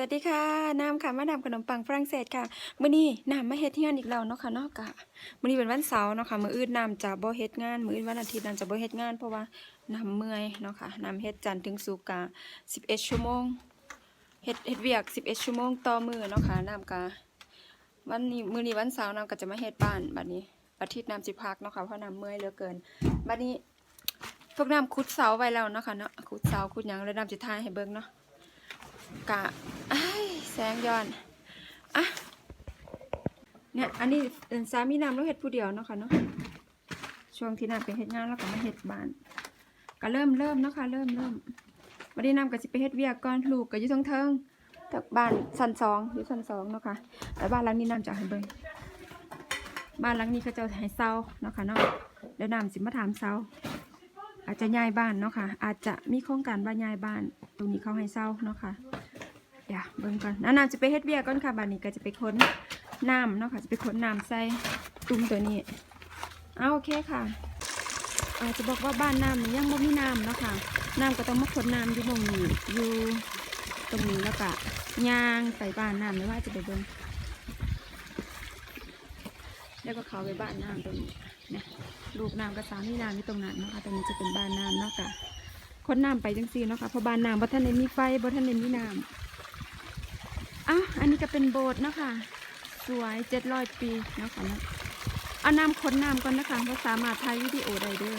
สวัสดีค่ะน้ำค่ะมาดามขนมปังฝรั่งเศสค่ะมื้อนี้น้ำมาเฮ็ดงานอีกแล้วเนาะค่ะเนาะกะมื้อนี้เป็นวันเสาร์เนาะค่ะมื้ออื่นน้ำจะบ่เฮ็ดงาน มื้ออื่นวันอาทิตย์น้ำจะบ่เฮ็ดงานเพราะว่าน้ำเมื่อยเนาะค่ะน้ำเฮ็ดจันทร์ถึงศุกร์กะ11 ชั่วโมงเฮ็ดเฮ็ดเวียก 11 ชั่วโมงต่อมื้อเนาะค่ะน้ำกะวันนี้มื้อนี้วันเสาร์น้ำก็จะมาเฮ็ดบ้านบัดนี้อาทิตย์น้ำสิพักเนาะค่ะเพราะน้ำเมื่อยเหลือเกินบัดนี้พวกน้ำขุดเสาไว้แล้วเนาะค่ะเนาะขุดเสาขุดหยังแล้วน้ำสิถ่ายให้เบิ่งเนาะ กะอ้ายแสงย้อนอะเนี่ยอันนี้เดินสามีนำแล้วเฮ็ดผู้เดียวเนาะค่ะเนาะช่วงที่นำไปเฮ็ดงานแล้วก็มาเฮ็ดบ้านก็เริ่มเริ่มเนาะค่ะเริ่มเริ่มวันนี้นำก็สิไปเฮ็ดเวียกก่อนลูกก็อยู่เทิงจากบ้านชั้นสองอยู่ชั้นสองเนาะค่ะแต่บ้านหลังนี้นำจะให้เบิ่งบ้านหลังนี้เขาจะให้เซาเนาะค่ะเนาะเดี๋ยวนำสิมาถามเซา อาจจะย้ายบ้านเนาะค่ะ อาจจะมีโครงการว่าย้ายบ้าน ตรงนี้เขาให้เศร้าเนาะค่ะเดี๋ยวเบิ่งก่อนน้าน้ำจะไปเฮ็ดเวียก่อนค่ะบ้านนี้ก็จะไปค้นน้ำเนาะค่ะ จะไปค้นน้ำใส่ตุ้มตัวนี้เอาโอเคค่ะอาจจะบอกว่าบ้านน้ำนี่ยังไม่มีน้ำเนาะค่ะ น้ำก็ต้องมาค้นน้ำอยู่ตรงนี้อยู่ตรงนี้แล้วก็ย่างไปบ้านน้ำไม่ว่าจะไปเบิ่ง แล้วก็เขาไปบ้านน้ำตรงนี้นะลูกน้ำกับสามีน้ำที่ตรงนั้นเนาะค่ะตรงนี้จะเป็นบ้านน้ำเนาะค่ะคนน้ำไปจังซี่เนาะค่ะเพราะบ้านน้ำบ่ท่านได้มีไฟบ่ท่านได้มีน้ำอ้าวอันนี้ก็เป็นโบสถ์เนาะค่ะสวยเจ็ดร้อยปีเนาะค่ะเนาะเอาน้ำคนน้ำก่อนนะคะเพราสามารถถ่ายวิดีโอได้เด้วย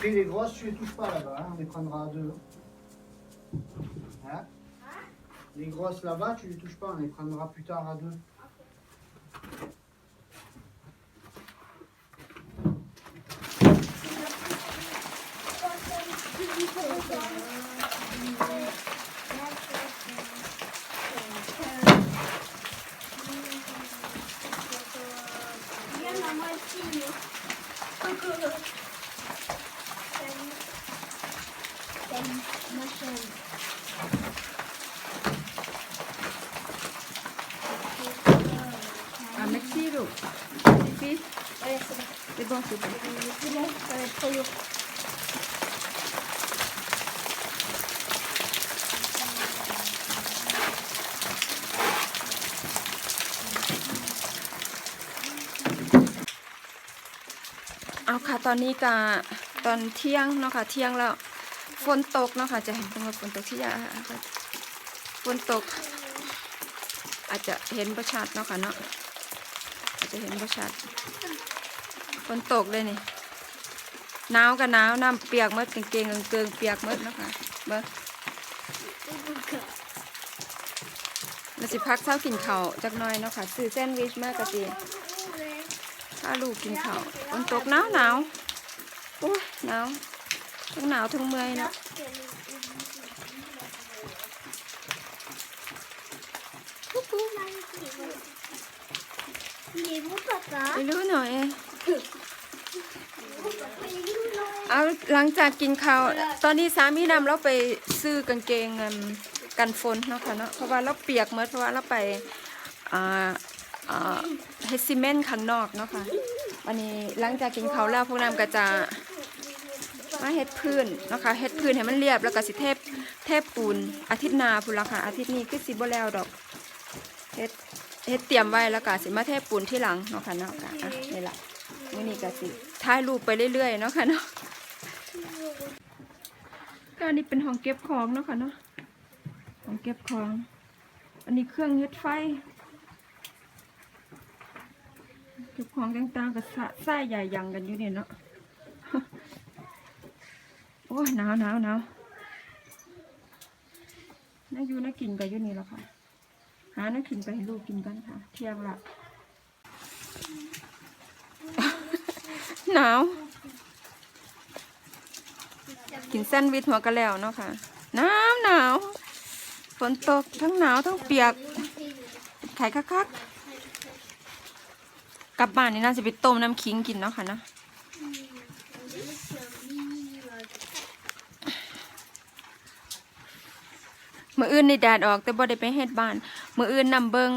Après, les grosses, tu les touches pas là-bas, hein, on les prendra à deux. Hein les grosses là-bas, tu les touches pas, on les prendra plus tard à deux. Bon, c'est bon. C'est bon, ça va être trop lourd. เอาค่ะตอนนี้ก็ตอนเที่ยงเนาะค่ะเที่ยงแล้วฝนตกเนาะค่ะจะเห็นตรงว่าฝนตกที่ยาฝนตก อาจจะเห็นประชัดเนาะค่ะเนาะ จจะเห็นประชัดฝนตกเลยนี่หนาวกับหนาวน้ำเปียกหมดกางเกงกางเกงเปียกหมดนะคะเบ้อเราสิพักเช้ากินข้าวจักน่อยเนาะค่ะซื้อแซนด์วิชมากกะจีถ้าลูกกินข้าวฝนตกหนาวหนาวโอ้ยหนาวทั้งหนาวทั้งเมื่อยเนาะ Coucou. Il est bon, papa. ไปรู้หน่อย Il est où, Noël เอาหลังจากกินข้าวตอนนี้สามีนำเราไปซื้อกางเกงเอิ่มกันฝนเนาะค่ะเนาะเพราะว่าเราเปียกเมื่อเพราะว่าเราไปอ่าอ่าเฮดซิเมนต์ข้างนอกเนาะค่ะวันนี้หลังจากกินข้าวแล้วพวกน้ำก็จะมาเฮ็ดพื้นเนาะคะเฮ็ดพื้นให้มันเรียบแล้วก็สิเทปเทปปูนอาทิตย์หน้าพุ่นละค่ะอาทิตย์นี้คือสิบ่แล้วดอกเฮ็ด เฮ็ดเตรียมไว้แล้วก็สิมาเทปปูนที่หลังเนาะค่ะเนาะก็อะนี่ล่ะมื้อนี้ก็สิถ่ายรูปไปเรื่อยๆเนาะค่ะเนาะก็อันนี้เป็นห้องเก็บของเนาะค่ะเนาะห้องเก็บของ อันนี้เครื่องเฮ็ดไฟ เก็บของต่างๆกับสายใหญ่ยังกันอยู่เนี่ยเนาะโอ้ยหนาวหนาวหนาวน่าอยู่น่ากินกันอยู่นี่แล้วค่ะ หาน่ากินไปให้ลูกกินกันค่ะ เที่ยงละหนาว กินแซนด์วิชหัวกะแล้วเนาะค่ะหนาวหนาวฝนตกทั้งหนาวทั้งเปียกไข่คักๆกลับบ้านนี่น่าจะไปต้มน้ำขิงกินเนาะค่ะเนาะ มืออื่นในแดดออก แต่บ่ได้ไปเฮ็ดบ้าน มืออื่นนำเบิง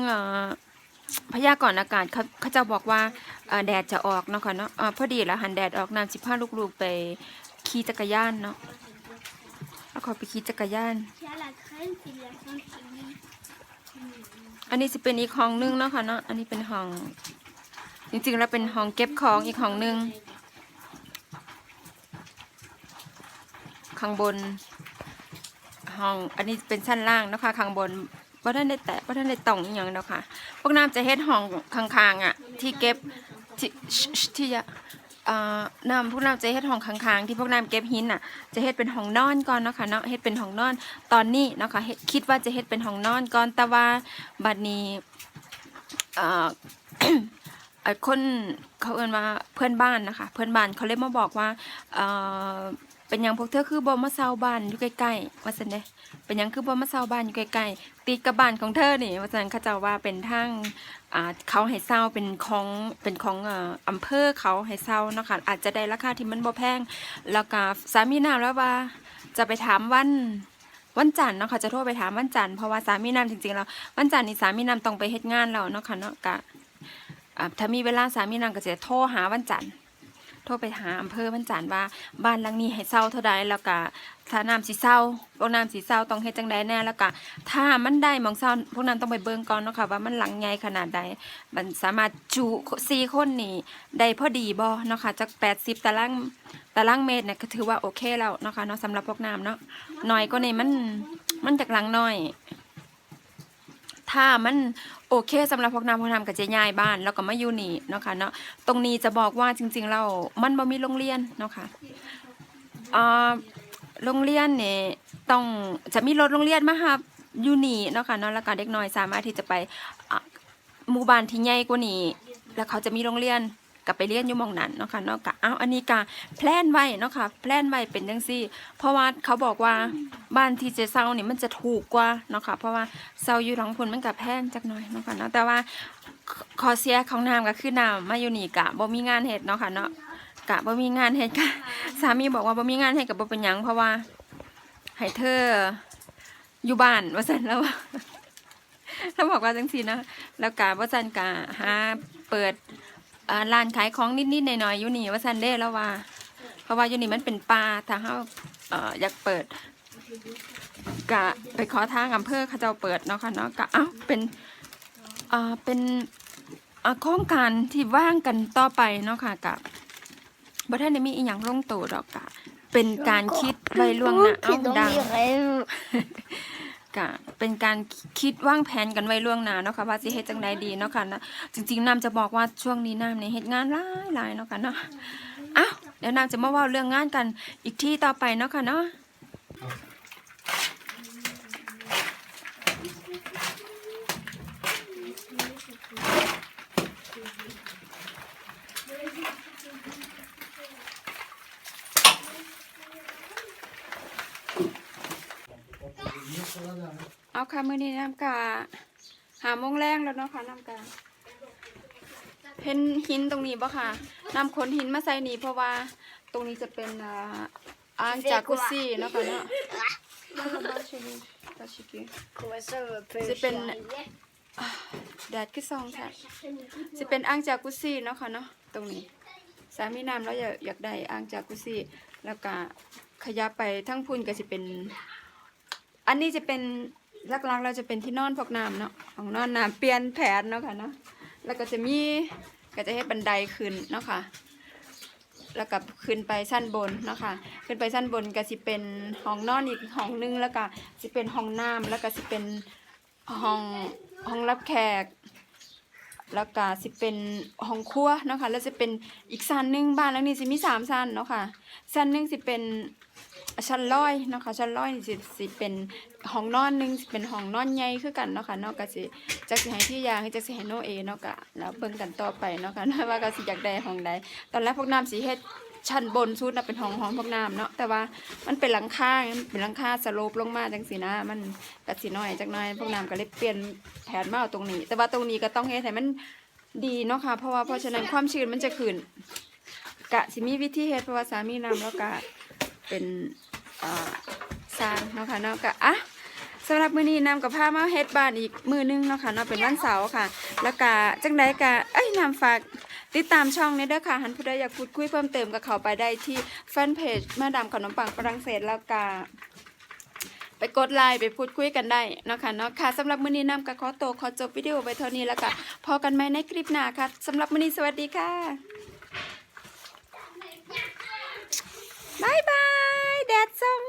พยากรณ์อากาศเขาเขาจะบอกว่าแดดจะออกเนาะค่ะเนาะพอดีแล้วหันแดดออกน้ำสิพาลูกๆไปขี่จักรยานเนาะเอาขอไปขี่จักรยาน อันนี้จะเป็นอีกห้องนึงเนาะค่ะเนาะอันนี้เป็นห้องจริงๆแล้วเป็นห้องเก็บของอีกห้องนึงข้างบน ห้อง อันนี้เป็นชั้นล่างนะคะข้างบนว่าท่านได้แตะว่าท่านได้ต่องอหย่างเนาะค่ะ พวกน้ำจะเฮ็ดห้องข้างๆอะที่เก็บที่ที่จะอ่าน้ำพวกน้ำจะเฮ็ดห้องข้างๆที่พวกน้ำเก็บหินอะ จะเฮ็ดเป็นห้องนอนก่อนเนาะค่ะเนาะเฮ็ดเป็นห้องนอนตอนนี้เนาะค่ะเฮ็ดคิดว่าจะเฮ็ดเป็นห้องนอนก่อนแต่ว่าบัดนี้อ่าไอ้คนเขาเอิ้นว่าเพื่อนบ้านนะคะ เพื่อนบ้านเขาเลยมาบอกว่า เป็นยังพวกเธอคือบ่มาเซาบ้านอยู่ใกล้ๆว่าซั่นเด้เป็นยังคือบ่มาเซาบ้านอยู่ใกล้ๆติดกับบ้านของเธอนี่ว่าซั่นเขาเจ้าว่าเป็นทางอ่าเขาให้เซาเป็นของเป็นของอ่ออำเภอเขาให้เซาเนาะค่ะอาจจะได้ราคาที่มันบ่แพงแล้วก็สามีนามแล้วว่าจะไปถามวันวันจันทร์เนาะค่ะจะโทรไปถามวันจันทร์เพราะว่าสามีนามจริงๆแล้ววันจันทร์นี่สามีนามต้องไปเฮ็ดงานแล้วเนาะค่ะเนาะกะถ้ามีเวลาสามีนางก็จะโทรหาวันจันทร์ โทรไปหาอำเภอวันจันว่าบ้านหลังนี้ให้เศร้าเท่าใดแล้วก็ถ้าน้ำสีเศร้าพวกน้ำสีเศร้าต้องเฮ็ดจังใดแน่แล้วก็ถ้ามันได้มองเศร้าพวกนั้นต้องไปเบิ่งก่อนเนาะค่ะว่ามันหลังใหญ่ขนาดใดมันสามารถจุสี่คนนี่ได้พอดีบ่เนาะค่ะจาก80ตารางตารางเมตรเนี่ยก็ถือว่าโอเคแล้วเนาะค่ะเนาะสำหรับพวกน้ำเนาะน้อยก็นี่มันมันจากหลังน้อย ถ้ามันโอเคสำหรับพวกน้ำพวกน้ำก็จะย้ายบ้าน แล้วก็มาอยู่นี่เนาะค่ะเนาะตรงนี้จะบอกว่าจริง ๆ เรามันบ่มีโรงเรียนเนาะค่ะโรงเรียนเนี่ยต้องจะมีรถโรงเรียนมาครับอยู่นี่เนาะค่ะเนาะแล้วก็เด็กน้อยสามารถที่จะไปหมู่บ้านที่ใหญ่กว่านี้ แล้วเขาจะมีโรงเรียน กับไปเรียนอยู่มองนั้นเนาะค่ะเนาะกะอ้าวอันนี้กะแพลนไว้เนาะค่ะแพลนไว้เป็นจังซี่ เพราะว่าเขาบอกว่าบ้านที่เจเซานี่มันจะถูกกว่าเนาะค่ะเพราะว่าเซาอยู่หลังพนมันกับแพงจักหน่อยเนาะค่ะเนาะแต่ว่าขขอเสียของน้ำก็คือน้ำมาอยู่นี่กะบ่มีงานเฮ็ดเนาะค่ะเนาะกะบ่มีงานเฮ็ดกะสามีบอกว่าบ่มีงานเฮ็ดกับบ่เป็นหยังเพราะว่าให้เธออยู่บ้านว่าซั่นแล้วว่าบอกว่าจังซี่นะแล้วกะว่าซั่นกะหาเปิด ร้านขายของนิดๆหน่อยๆอยู่นี่ว่าซันเด้แล้วว่า เพราะว่าอยู่นี่มันเป็นป่าถ้าเฮาเอ่ออยากเปิดกะไปขอทางอำเภอเขาเจ้าเปิดเนาะค่ะเนาะกะเอ้าเป็นอ่าเป็นอ่าโครงการที่ว่างกันต่อไปเนาะค่ะกับบ่ทันได้มีอีหยังลงโตดอกกะ เป็นการคิดไว้ล่วงหน้า qui เอ้า dans ดัง mes rêves. กะเป็นการคิดวางแผนกันไว้ล่วงหน้าเนาะค่ะว่าสิเฮ็ดจังไดดีเนาะค่ะนะจริงๆน้ำจะบอกว่าช่วงนี้น้ำเนี่ยเฮ็ดงานหลายหลายๆเนาะค่ะเนาะอ้าวเดี๋ยวน้ำจะมาเว่าเรื่องงานกันอีกที่ต่อไปเนาะค่ะเนาะ เอาค่ะมื้อนี้น้ำกาหาโมงแรงแล้วเนาะค่ะน้ำกาเห็นหินตรงนี้บ่ค่ะนำขนหินมาใส่นี่เพราะว่าตรงนี้จะเป็นอ่าอ่างจากุซี่เนาะค่ะเนาะ Comment ça va pas C'est peine- แดดคือซองค่ะจะเป็นอ่างจากุซี่เนาะค่ะเนาะตรงนี้สามีน้ำแล้วอยากอยากได้อ่างจากุซี่แล้วก็ขยับไปทั้งพุ่นก็จะเป็น อันนี้จะเป็น ลักๆเราจะเป็นที่นอนพวกน้ำเนาะของนอนน้ำเปลี่ยนแผนเนาะค่ะเนาะแล้วก็จะมีก็จะให้บันไดขึ้นเนาะค่ะ แล้วก็ขึ้นไปชั้นบนเนาะค่ะ ขึ้นไปชั้นบนก็สิเป็นห้องนอนอีกห้องนึงแล้วก็สิเป็นห้องน้ำแล้วก็สิเป็นห้องห้องรับแขก แล้วก็สิเป็นห้องครัวเนาะค่ะแล้วจะเป็นอีกชั้นหนึงบ้านหลังนี้สิมีสามชั้นเนาะค่ะชั้นหนึงสิเป็น ชั้นลอยเนาะค่ะชั้นลอยนี่สิสิเป็นห้องนอนหนึงสิเป็นห้องนอนใหญ่คือกันเนาะค่ะเนาะก็สิจักสิให้ที่ยางให้จักสิให้โนเอเนาะก็แล้วเบิ่งกันต่อไปเนาะค่ะว่าก็สิอยากได้ห้องใดตอนแรกพวกน้ำสิเฮ็ดชั้นบนสุดนะเป็นห้องห้องพวกน้ำเนาะแต่ว่ามันเป็นหลังคาเป็นหลังคาสโลปลงมาจังสินะ มันก็สิน้อยจักน่อยพวกน้ำก็เลยเปลี่ยนแผนมาเอาตรงนี้ แต่ว่าตรงนี้ก็ต้องเฮ็ดให้มันดีเนาะค่ะเพราะว่าเพราะฉะนั้นความชื้นมันจะขึ้นกะสิมีวิธีเฮ็ดเพราะว่าสามีนำแล้วกะ เป็นอ่าสร้างเนาะค่ะเนาะกะอะสำหรับมื้อนี้นำกับผ้ามาเฮ็ดบ้านอีกมื้อนึงเนาะค่ะเนาะเป็นวันเสาร์ค่ะ แล้วกะจังใดกะเอ้ยนำฝากติดตามช่องนี้ด้อค่ะหันผู้ใดอยากพูดคุยเพิ่มเติมก็เขาไปได้ที่แฟนเพจมาดามขนมปังฝรั่งเศสแล้วกะไปกดไลค์ไปพูดคุยกันได้เนาะค่ะเนาะค่ะสำหรับมื้อนี้นำกับขอโตขอจบวิดีโอไปเท่านี้แล้วก็พอกันไหมในคลิปหน้าค่ะสำหรับมื้อนี้สวัสดีค่ะบายบาย แด